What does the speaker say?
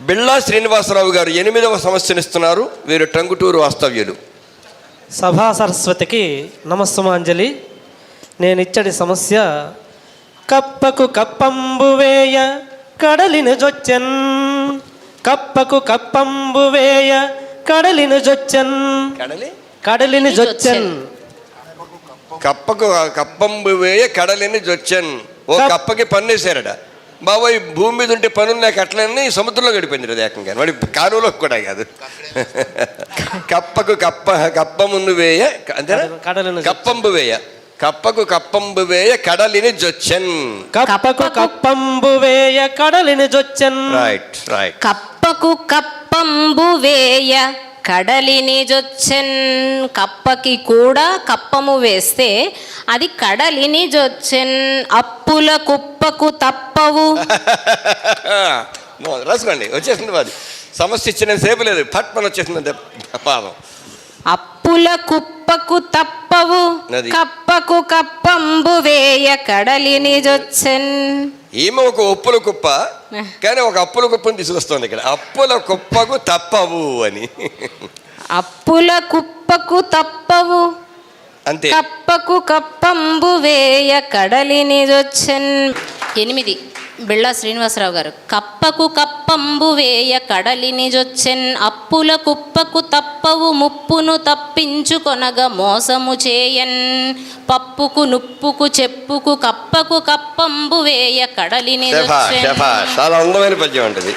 బిళ్ళా శ్రీనివాసరావు గారు ఎనిమిదవ సమస్యనిస్తున్నారు. వీరు టంగుటూరు వాస్తవ్యులు. సభా సరస్వతికి నమస్సుమాంజలి. నేను ఇచ్చడి సమస్య కప్పకు కప్పంబు వేయ కడలిన జొచ్చెన్. కప్పకు కప్పంబు వేయ కడలిన జొచ్చెన్. కడలి? కడలిని జొచ్చెన్. కప్పకు కప్పంబు వేయ కడలిని జొచ్చన్. ఓ కప్- కప్పకి పన్నేశారట. బాబాయ్ భూమి మీద ఉంటే పనులు నాకు అట్లనే సముద్రంలో గడిపోయింది ఏకంగా వాడి కాలువలో కూడా కాదు. కప్పకు కప్ప కప్పమును వేయ అంతేనా? కడలిని కప్పంబు వేయ. కప్పకు కప్పంబు వేయ కడలిని జొచ్చన్. కప్పకు కప్పంబు వేయ కడలిని జొచ్చెన్. రైట్ రైట్ కప్పకు కప్పంబు వేయ. కడలిని జొచ్చెన్ కప్పకి కూడా కప్పము వేస్తే అది కడలిని జొచ్చెన్ అప్పుల కుప్పకు తప్పవు. రాసుకోండి వచ్చేసింది మాది సమస్య ఇచ్చిన సేపు లేదు ఫట్ మన వచ్చేసింది పాదం అప్పుల కుప్పకు తప్పవు అది. కప్పకు కప్పంబు వేయ కడలిని జొచ్చెన్ ఈమె ఒక ఒప్పుల కుప్ప కానీ ఒక అప్పుల కుప్పని తీసుకొస్తుంది ఇక్కడ. అప్పుల కుప్పకు తప్పవు అని. అప్పుల కుప్పకు తప్పవు. అంతే. కప్పకు కప్పంబు వేయ కడలిని ఎనిమిది. బిళ్ళా శ్రీనివాసరావు గారు. కప్పకు కప్పంబు వేయ కడలిని జొచ్చెన్ అప్పుల కుప్పకు తప్పవు ముప్పును తప్పించుకొనగా మోసము చేయన్. పప్పుకు నుప్పుకు చెప్పుకు కప్పకు కప్పంబు వేయ కడలిని చాలా అందమైన పద్యం ఉంటుంది